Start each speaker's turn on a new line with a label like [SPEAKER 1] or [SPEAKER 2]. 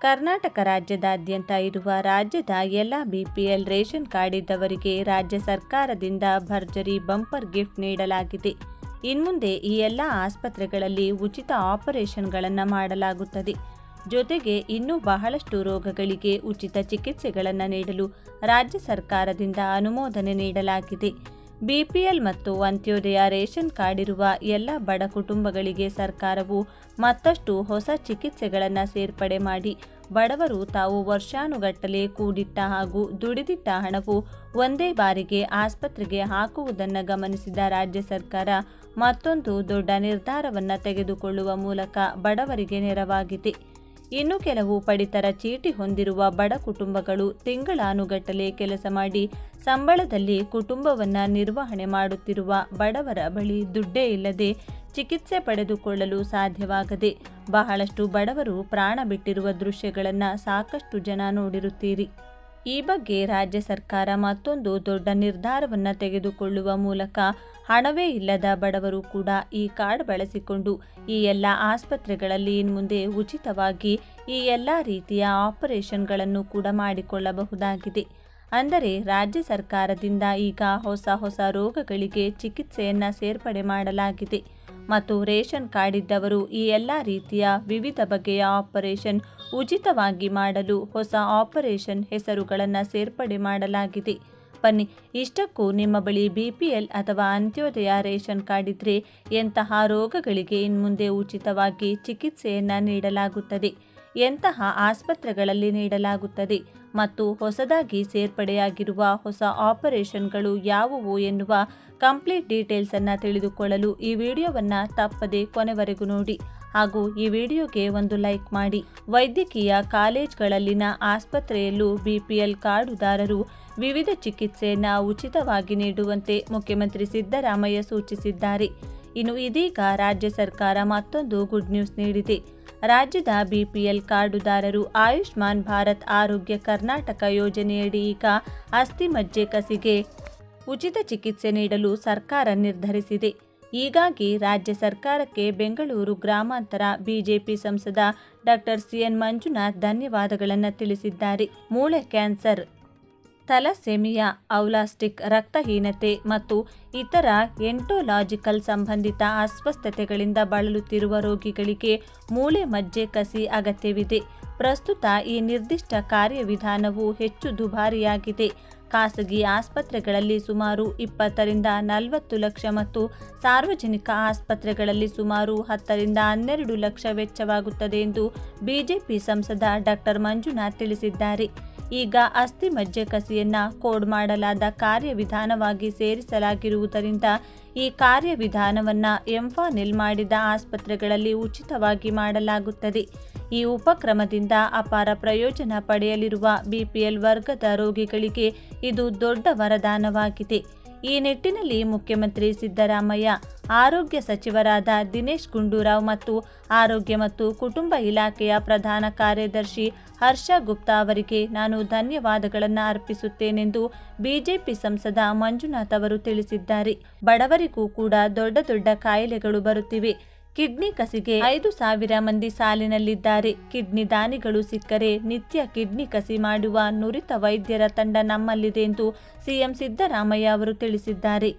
[SPEAKER 1] ಕರ್ನಾಟಕ ರಾಜ್ಯದಾದ್ಯಂತ ಇರುವ ರಾಜ್ಯದ ಎಲ್ಲ ಬಿಪಿಎಲ್ ರೇಷನ್ ಕಾರ್ಡ್ ಇದ್ದವರಿಗೆ ರಾಜ್ಯ ಸರ್ಕಾರದಿಂದ ಭರ್ಜರಿ ಬಂಪರ್ ಗಿಫ್ಟ್ ನೀಡಲಾಗಿದೆ. ಇನ್ಮುಂದೆ ಈ ಎಲ್ಲ ಆಸ್ಪತ್ರೆಗಳಲ್ಲಿ ಉಚಿತ ಆಪರೇಷನ್ಗಳನ್ನು ಮಾಡಲಾಗುತ್ತದೆ. ಜೊತೆಗೆ ಇನ್ನೂ ಬಹಳಷ್ಟು ರೋಗಗಳಿಗೆ ಉಚಿತ ಚಿಕಿತ್ಸೆಗಳನ್ನು ನೀಡಲು ರಾಜ್ಯ ಸರ್ಕಾರದಿಂದ ಅನುಮೋದನೆ ನೀಡಲಾಗಿದೆ. ಬಿಪಿಎಲ್ ಮತ್ತು ಅಂತ್ಯೋದಯ ರೇಷನ್ ಕಾರ್ಡ್ ಇರುವ ಎಲ್ಲ ಬಡ ಕುಟುಂಬಗಳಿಗೆ ಸರ್ಕಾರವು ಮತ್ತಷ್ಟು ಹೊಸ ಚಿಕಿತ್ಸೆಗಳನ್ನು ಸೇರ್ಪಡೆ ಮಾಡಿ, ಬಡವರು ತಾವು ವರ್ಷಾನುಗಟ್ಟಲೆ ಕೂಡಿಟ್ಟ ಹಾಗೂ ದುಡಿದಿಟ್ಟ ಹಣವು ಒಂದೇ ಬಾರಿಗೆ ಆಸ್ಪತ್ರೆಗೆ ಹಾಕುವುದನ್ನು ಗಮನಿಸಿದ ರಾಜ್ಯ ಸರ್ಕಾರ ಮತ್ತೊಂದು ದೊಡ್ಡ ನಿರ್ಧಾರವನ್ನು ತೆಗೆದುಕೊಳ್ಳುವ ಮೂಲಕ ಬಡವರಿಗೆ ನೆರವಾಗಿದೆ. ಇನ್ನು ಕೆಲವು ಪಡಿತರ ಚೀಟಿ ಹೊಂದಿರುವ ಬಡ ಕುಟುಂಬಗಳು ತಿಂಗಳಾನುಗಟ್ಟಲೆ ಕೆಲಸ ಮಾಡಿ ಸಂಬಳದಲ್ಲಿ ಕುಟುಂಬವನ್ನು ನಿರ್ವಹಣೆ ಮಾಡುತ್ತಿರುವ ಬಡವರ ಬಳಿ ದುಡ್ಡೇ ಇಲ್ಲದೆ ಚಿಕಿತ್ಸೆ ಪಡೆದುಕೊಳ್ಳಲು ಸಾಧ್ಯವಾಗದೆ ಬಹಳಷ್ಟು ಬಡವರು ಪ್ರಾಣ ಬಿಟ್ಟಿರುವ ದೃಶ್ಯಗಳನ್ನು ಸಾಕಷ್ಟು ಜನ ನೋಡಿರುತ್ತೀರಿ. ಈ ಬಗ್ಗೆ ರಾಜ್ಯ ಸರ್ಕಾರ ಮತ್ತೊಂದು ದೊಡ್ಡ ನಿರ್ಧಾರವನ್ನು ತೆಗೆದುಕೊಳ್ಳುವ ಮೂಲಕ ಹಣವೇ ಇಲ್ಲದ ಬಡವರು ಕೂಡ ಈ ಕಾರ್ಡ್ ಬಳಸಿಕೊಂಡು ಈ ಎಲ್ಲ ಆಸ್ಪತ್ರೆಗಳಲ್ಲಿ ಇನ್ಮುಂದೆ ಉಚಿತವಾಗಿ ಈ ಎಲ್ಲ ರೀತಿಯ ಆಪರೇಷನ್ಗಳನ್ನು ಕೂಡ ಮಾಡಿಕೊಳ್ಳಬಹುದಾಗಿದೆ. ಅಂದರೆ ರಾಜ್ಯ ಸರ್ಕಾರದಿಂದ ಈಗ ಹೊಸ ಹೊಸ ರೋಗಗಳಿಗೆ ಚಿಕಿತ್ಸೆಯನ್ನು ಸೇರ್ಪಡೆ ಮಾಡಲಾಗಿದೆ. ಮತ್ತು ರೇಷನ್ ಕಾರ್ಡ್ ಇದ್ದವರು ಈ ಎಲ್ಲ ರೀತಿಯ ವಿವಿಧ ಬಗೆಯ ಆಪರೇಷನ್ ಉಚಿತವಾಗಿ ಮಾಡಲು ಹೊಸ ಆಪರೇಷನ್ ಹೆಸರುಗಳನ್ನು ಸೇರ್ಪಡೆ ಮಾಡಲಾಗಿದೆ. ಬನ್ನಿ, ಇಷ್ಟಕ್ಕೂ ನಿಮ್ಮ ಬಳಿ ಬಿ ಪಿ ಎಲ್ ಅಥವಾ ಅಂತ್ಯೋದಯ ರೇಷನ್ ಕಾರ್ಡ್ ಇದ್ದರೆ ಎಂತಹ ರೋಗಗಳಿಗೆ ಇನ್ಮುಂದೆ ಉಚಿತವಾಗಿ ಚಿಕಿತ್ಸೆಯನ್ನು ನೀಡಲಾಗುತ್ತದೆ. ಎಂತಹ ಆಸ್ಪತ್ರೆಗಳಲ್ಲಿ ನೀಡಲಾಗುತ್ತದೆ. ಮತ್ತು ಹೊಸದಾಗಿ ಸೇರ್ಪಡೆಯಾಗಿರುವ ಹೊಸ ಆಪರೇಷನ್ಗಳು ಯಾವುವು ಎನ್ನುವ ಕಂಪ್ಲೀಟ್ ಡೀಟೇಲ್ಸನ್ನು ತಿಳಿದುಕೊಳ್ಳಲು ಈ ವಿಡಿಯೋವನ್ನು ತಪ್ಪದೆ ಕೊನೆವರೆಗೂ ನೋಡಿ. ಹಾಗೂ ಈ ವಿಡಿಯೋಗೆ ಒಂದು ಲೈಕ್ ಮಾಡಿ. ವೈದ್ಯಕೀಯ ಕಾಲೇಜ್ಗಳಲ್ಲಿನ ಆಸ್ಪತ್ರೆಯಲ್ಲೂ ಬಿಪಿಎಲ್ ಕಾರ್ಡುದಾರರು ವಿವಿಧ ಚಿಕಿತ್ಸೆಯನ್ನು ಉಚಿತವಾಗಿ ನೀಡುವಂತೆ ಮುಖ್ಯಮಂತ್ರಿ ಸಿದ್ದರಾಮಯ್ಯ ಸೂಚಿಸಿದ್ದಾರೆ. ಇನ್ನು ಇದೀಗ ರಾಜ್ಯ ಸರ್ಕಾರ ಮತ್ತೊಂದು ಗುಡ್ ನ್ಯೂಸ್ ನೀಡಿದೆ. ರಾಜ್ಯದ ಬಿಪಿಎಲ್ ಕಾರ್ಡುದಾರರು ಆಯುಷ್ಮಾನ್ ಭಾರತ್ ಆರೋಗ್ಯ ಕರ್ನಾಟಕ ಯೋಜನೆಯಡಿ ಈಗ ಅಸ್ಥಿ ಮಜ್ಜೆ ಕಸಿಗೆ ಉಚಿತ ಚಿಕಿತ್ಸೆ ನೀಡಲು ಸರ್ಕಾರ ನಿರ್ಧರಿಸಿದೆ. ಹೀಗಾಗಿ ರಾಜ್ಯ ಸರ್ಕಾರಕ್ಕೆ ಬೆಂಗಳೂರು ಗ್ರಾಮಾಂತರ ಬಿಜೆಪಿ ಸಂಸದ ಡಾಕ್ಟರ್ ಸಿಎನ್ ಮಂಜುನಾಥ್ ಧನ್ಯವಾದಗಳನ್ನು ತಿಳಿಸಿದ್ದಾರೆ. ಮೂಳೆ ಕ್ಯಾನ್ಸರ್ ಥಲಸೆಮಿಯಾ ಔಲಾಸ್ಟಿಕ್ ರಕ್ತಹೀನತೆ ಮತ್ತು ಇತರ ಎಂಟೋಲಾಜಿಕಲ್ ಸಂಬಂಧಿತ ಅಸ್ವಸ್ಥತೆಗಳಿಂದ ಬಳಲುತ್ತಿರುವ ರೋಗಿಗಳಿಗೆ ಮೂಳೆ ಮಜ್ಜೆ ಕಸಿ ಅಗತ್ಯವಿದೆ. ಪ್ರಸ್ತುತ ಈ ನಿರ್ದಿಷ್ಟ ಕಾರ್ಯವಿಧಾನವು ಹೆಚ್ಚು ದುಬಾರಿಯಾಗಿದೆ. ಖಾಸಗಿ ಆಸ್ಪತ್ರೆಗಳಲ್ಲಿ ಸುಮಾರು ಇಪ್ಪತ್ತರಿಂದ ನಲವತ್ತು ಲಕ್ಷ ಮತ್ತು ಸಾರ್ವಜನಿಕ ಆಸ್ಪತ್ರೆಗಳಲ್ಲಿ ಸುಮಾರು ಹತ್ತರಿಂದ ಹನ್ನೆರಡು ಲಕ್ಷ ವೆಚ್ಚವಾಗುತ್ತದೆ ಎಂದು ಬಿಜೆಪಿ ಸಂಸದ ಡಾಕ್ಟರ್ ಮಂಜುನಾಥ್ ತಿಳಿಸಿದ್ದಾರೆ. ಈಗ ಅಸ್ಥಿ ಮಜ್ಜೆ ಕಸಿಯನ್ನ ಕೋಡ್ ಮಾಡಲಾದ ಕಾರ್ಯವಿಧಾನವಾಗಿ ಸೇರಿಸಲಾಗಿರುವುದರಿಂದ ಈ ಕಾರ್ಯವಿಧಾನವನ್ನು ಎಂಫಾನಿಲ್ ಮಾಡಿದ ಆಸ್ಪತ್ರೆಗಳಲ್ಲಿ ಉಚಿತವಾಗಿ ಮಾಡಲಾಗುತ್ತದೆ. ಈ ಉಪಕ್ರಮದಿಂದ ಅಪಾರ ಪ್ರಯೋಜನ ಪಡೆಯಲಿರುವ ಬಿಪಿಎಲ್ ವರ್ಗದ ರೋಗಿಗಳಿಗೆ ಇದು ದೊಡ್ಡ ವರದಾನವಾಗಿದೆ. ಈ ನಿಟ್ಟಿನಲ್ಲಿ ಮುಖ್ಯಮಂತ್ರಿ ಸಿದ್ದರಾಮಯ್ಯ, ಆರೋಗ್ಯ ಸಚಿವರಾದ ದಿನೇಶ್ ಗುಂಡೂರಾವ್ ಮತ್ತು ಆರೋಗ್ಯ ಮತ್ತು ಕುಟುಂಬ ಇಲಾಖೆಯ ಪ್ರಧಾನ ಕಾರ್ಯದರ್ಶಿ ಹರ್ಷ ಗುಪ್ತಾ ಅವರಿಗೆ ನಾನು ಧನ್ಯವಾದಗಳನ್ನು ಅರ್ಪಿಸುತ್ತೇನೆಂದು ಬಿಜೆಪಿ ಸಂಸದ ಮಂಜುನಾಥ್ ಅವರು ತಿಳಿಸಿದ್ದಾರೆ. ಬಡವರಿಗೂ ಕೂಡ ದೊಡ್ಡ ದೊಡ್ಡ ಕಾಯಿಲೆಗಳು ಬರುತ್ತಿವೆ. ಕಿಡ್ನಿ ಕಸಿಗೆ ಐದು ಸಾವಿರ ಮಂದಿ ಸಾಲಿನಲ್ಲಿದ್ದಾರೆ. ಕಿಡ್ನಿ ದಾನಿಗಳು ಸಿಕ್ಕರೆ ನಿತ್ಯ ಕಿಡ್ನಿ ಕಸಿ ಮಾಡುವ ನುರಿತ ವೈದ್ಯರ ತಂಡ ನಮ್ಮಲ್ಲಿದೆ ಎಂದು ಸಿಎಂ ಸಿದ್ದರಾಮಯ್ಯ ಅವರು ತಿಳಿಸಿದ್ದಾರೆ.